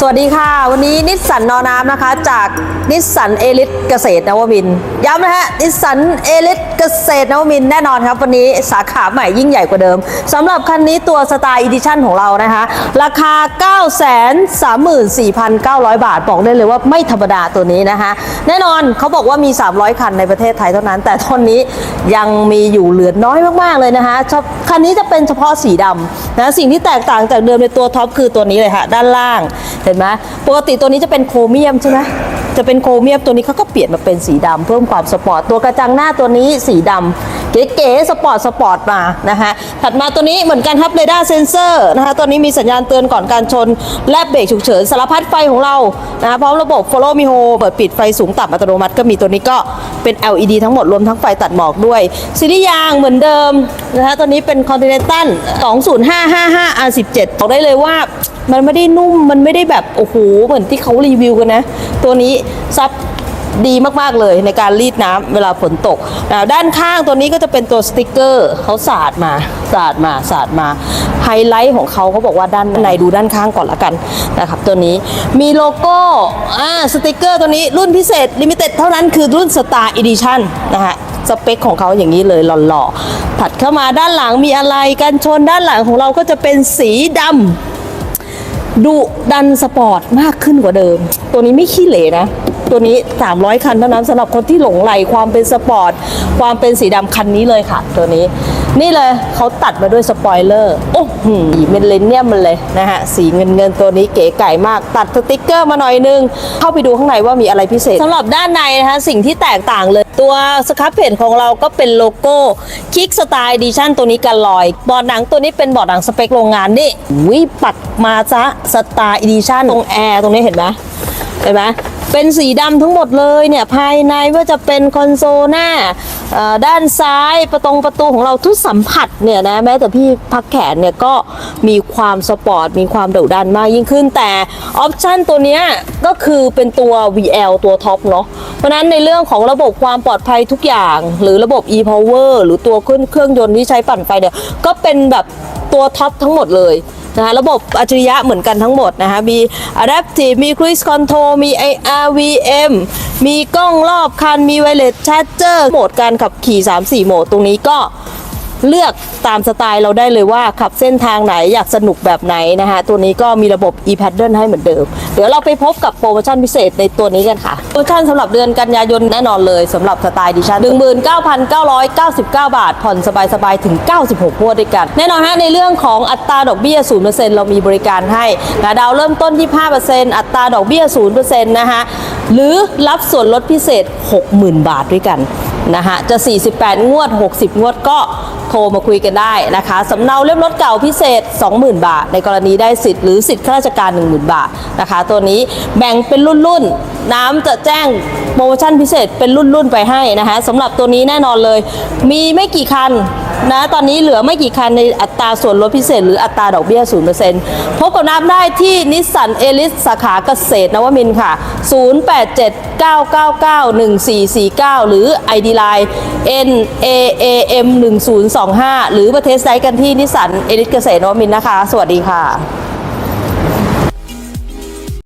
สวัสดีค่ะ วันนี้นิสสันนอน้ำนะคะ จากนิสสันเอลิทเกษตรนวมินย้ำนะฮะนิสสันเอลิทเกษตรนวมินแน่นอนครับวันนี้สาขาใหม่ยิ่งใหญ่กว่าเดิมสำหรับคันนี้ตัวสไตล์อีดิชั่นของเรานะคะ ราคา 934,900 บาท บอกได้เลยว่าไม่ธรรมดาตัวนี้นะคะ แน่นอนเขาบอกว่ามี 300 คันในประเทศไทยเท่านั้น แต่ตอนนี้ยังมีอยู่เหลือน้อยมากๆเลยนะคะคันนี้จะเป็นเฉพาะสีดำนะสิ่งที่แตกต่างจากเดิมในตัวท็อปคือตัวนี้เลยค่ะด้านล่างเห็นไหมปกติตัวนี้จะเป็นโครเมียมใช่ไหมจะเป็นโครเมียมตัวนี้เขาก็เปลี่ยนมาเป็นสีดำเพิ่มความสปอร์ตตัวกระจังหน้าตัวนี้สีดำเก๋ๆสปอร์ตสปอร์ตมานะคะถัดมาตัวนี้เหมือนกันครับเรดาร์เซนเซอร์นะคะตัวนี้มีสัญญาณเตือนก่อนการชน และเบรกฉุกเฉินสารพัดไฟของเรานะคะพร้อมระบบ Follow Me Home เปิดปิดไฟสูงต่ำอัตโนมัติก็มีตัวนี้ก็เป็น LED ทั้งหมดรวมทั้งไฟตัดหมอกด้วยซีรีส์ยางเหมือนเดิมนะคะตัวนี้เป็น Continental 20555 R17 บอกได้เลยว่ามันไม่ได้นุ่มมันไม่ได้แบบโอ้โหเหมือนที่เขารีวิวกันนะ ตัวนี้ซับดีมาก ๆ เลยในการรีดน้ำเวลาฝนตกนะด้านข้างตัวนี้ก็จะเป็นตัวสติกเกอร์เขาสาดมาสาดมาสาดมาไฮไลท์ของเขาเขาบอกว่าด้านในดูด้านข้างก่อนละกันนะครับตัวนี้มีโลโก้อ่าสติกเกอร์ตัวนี้รุ่นพิเศษลิมิเต็ดเท่านั้นคือรุ่น Star Edition นะฮะสเปคของเขาอย่างนี้เลยหล่อๆถัดเข้ามาด้านหลังมีอะไรกันชนด้านหลังของเราก็จะเป็นสีดำ ดุดันสปอร์ตมากขึ้นกว่าเดิม ตัวนี้ไม่ขี้เหร่นะ ตัวนี้ 300 คันเท่านั้นสำหรับคนที่หลงไหลความเป็นสปอร์ต ความเป็นสีดำคันนี้เลยค่ะ ตัวนี้ นี่เลยเขาตัดมาด้วยสปอยเลอร์โอ้โหเป็นเลนเนียมมันเลยนะฮะสีเงินเงินตัวนี้เก๋ไก่มาก ตัดสติกเกอร์มาหน่อยนึง เข้าไปดูข้างในว่ามีอะไรพิเศษสำหรับด้านในนะคะสิ่งที่แตกต่างเลยตัวสครับเพจของเราก็เป็นโลโก้คิกสไตล์ดิชั่นตัวนี้กันลอย บอร์ดหนังตัวนี้เป็นบอร์ดหนังสเปคโรงงานนี่วิปักมาซะสไตล์ดิชั่นตรงแอร์ตรงนี้เห็นไหมเห็นไหม เป็นสีดำทั้งหมดเลยเนี่ยภายในว่าจะเป็นคอนโซลหน้าด้านซ้ายประตงประตูของเราทุกสัมผัสเนี่ยนะแม้แต่พี่พักแขนเนี่ยก็มีความสปอร์ตมีความดุดันมากยิ่งขึ้นแต่ออปชันตัวนี้ก็คือเป็นตัว VL ตัวท็อปเนาะเพราะนั้นในเรื่องของระบบความปลอดภัยทุกอย่าง หรือระบบ e-power หรือตัวเครื่องเครื่องยนต์ที่ใช้ปั่นไฟเนี่ยก็เป็นแบบตัวท็อปทั้งหมดเลย นะคะระบบอัจฉริยะเหมือนกันทั้งหมดนะคะมี adaptive มี cruise control มี ARVM มีกล้องรอบคัน มี wireless charger โหมดการขับขี่ 3-4 โหมดตรงนี้ก็ เลือกตามสไตล์เราได้เลยว่าขับเส้นทางไหนอยากสนุกแบบไหนนะคะตัวนี้ก็มีระบบ e-paddle ให้เหมือนเดิม เดี๋ยวเราไปพบกับโปรโมชั่นพิเศษในตัวนี้กันค่ะ โปรโมชั่นสำหรับเดือนกันยายนแน่นอนเลยสำหรับสไตล์ดิฉัน19,999 บาท ผ่อนสบายๆ ถึง 96งวดด้วยกัน แน่นอนฮะในเรื่องของอัตราดอกเบี้ย 0%เรามีบริการให้นะดาวเริ่มต้น25%อัตราดอกเบี้ย 0%นะคะหรือรับส่วนลดพิเศษ 60,000 บาทด้วยกันนะคะจะ 48 งวด 60 งวดก็โทรมาคุยกันได้นะคะสำเนาเล่มรถเก่าพิเศษ 20,000 บาท ในกรณีได้สิทธิ์หรือสิทธิ์ข้าราชการ 10,000 บาทนะคะ ตัวนี้แบ่งเป็นรุ่นๆ น้ำจะแจ้งโปรโมชั่นพิเศษเป็นรุ่นๆ ไปให้นะคะสำหรับตัวนี้แน่นอนเลย มีไม่กี่คันนะตอนนี้เหลือไม่กี่คันในอัตราส่วนลดพิเศษ หรืออัตราดอกเบี้ย 0%พบกับน้ำได้ที่นิสสันเอลิสสาขาเกษตรนวมินค่ะ 087 999 1449 หรือ ID Line N A A M 1 0 25 หรือประเทศไดกันที่นิสสันเอลิสเกษตรนมินนะคะ สวัสดีค่ะ